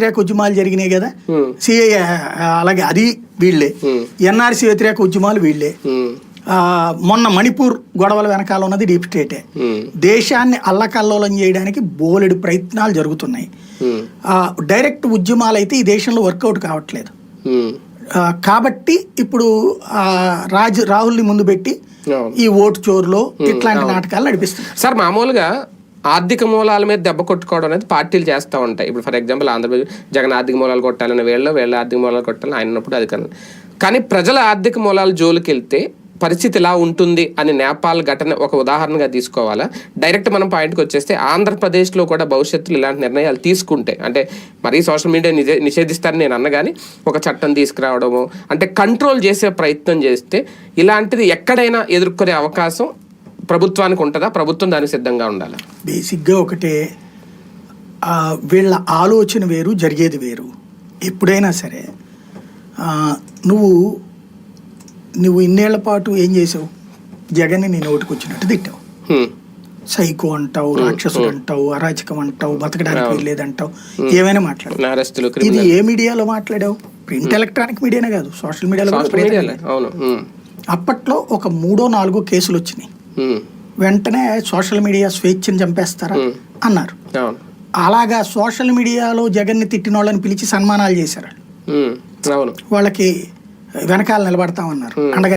వ్యతిరేక ఉద్యమాలు జరిగినాయి కదా. సిఐ అలాగే అది వీళ్ళే. ఎన్ఆర్సీ వ్యతిరేక ఉద్యమాలు వీళ్ళే. మొన్న మణిపూర్ గొడవల వెనకాల ఉన్నది డీప్ స్టేటే. దేశాన్ని అల్లకల్లోలం చేయడానికి బోలెడు ప్రయత్నాలు జరుగుతున్నాయి. డైరెక్ట్ ఉద్యమాలు అయితే ఈ దేశంలో వర్కౌట్ కావట్లేదు. కాబట్టి ఇప్పుడు రాజు రాహుల్ని ముందు పెట్టి. ఈ ఓటు చోరులో ఇట్లాంటి నాటకాలు నడిపిస్తున్నారు. సార్ మామూలుగా ఆర్థిక మూలాల మీద దెబ్బ కొట్టుకోవడం అనేది పార్టీలు చేస్తూ ఉంటాయి. ఇప్పుడు ఫర్ ఎగ్జాంపుల్ ఆంధ్రప్రదేశ్ జగన్ ఆర్థిక మూలాలు కొట్టాలని వీళ్ళు వీళ్ళ ఆర్థిక మూలాలు కొట్టాలని ఆయన ఉన్నప్పుడు అది కన్నా. కానీ ప్రజల ఆర్థిక మూలాల జోలికి వెళ్తే పరిస్థితి ఇలా ఉంటుంది అని నేపాల్ ఘటన ఒక ఉదాహరణగా తీసుకోవాలా? డైరెక్ట్ మనం పాయింట్కి వచ్చేస్తే ఆంధ్రప్రదేశ్లో కూడా భవిష్యత్తులో ఇలాంటి నిర్ణయాలు తీసుకుంటే అంటే మరీ సోషల్ మీడియా నిజే నిషేధిస్తారని నేను అన్నగాని ఒక చట్టం తీసుకురావడము అంటే కంట్రోల్ చేసే ప్రయత్నం చేస్తే ఇలాంటిది ఎక్కడైనా ఎదుర్కొనే అవకాశం ప్రభుత్వానికి ఉంటుందా? ప్రభుత్వం దానికి సిద్ధంగా ఉండాలా? బేసిక్గా ఒకటే వీళ్ళ ఆలోచన వేరు జరిగేది వేరు. ఎప్పుడైనా సరే నువ్వు నువ్వు ఇన్నేళ్ళ పాటు ఏం చేసావు? జగన్ని నీ నోటికి వచ్చినట్టు తిట్టావు. సైకో అంటావు రాక్షసుడు అంటావు అరాచకం అంటావు బతకడానికి వీల్లేదంటావు. ఏమైనా మాట్లాడు. ఇది ఏ మీడియాలో మాట్లాడావు? ప్రింట్ ఎలక్ట్రానిక్ మీడియానే కాదు సోషల్ మీడియాలో. అప్పట్లో ఒక మూడో నాలుగో కేసులు వచ్చినాయి. వెంటనే సోషల్ మీడియా స్వేచ్ఛని చంపేస్తారా? అన్నారు. అలాగా సోషల్ మీడియాలో జగన్ని తిట్టిన వాళ్ళని పిలిచి సన్మానాలు చేశారు వాళ్ళకి వెనకాల నిలబడతామన్నారు. అండగా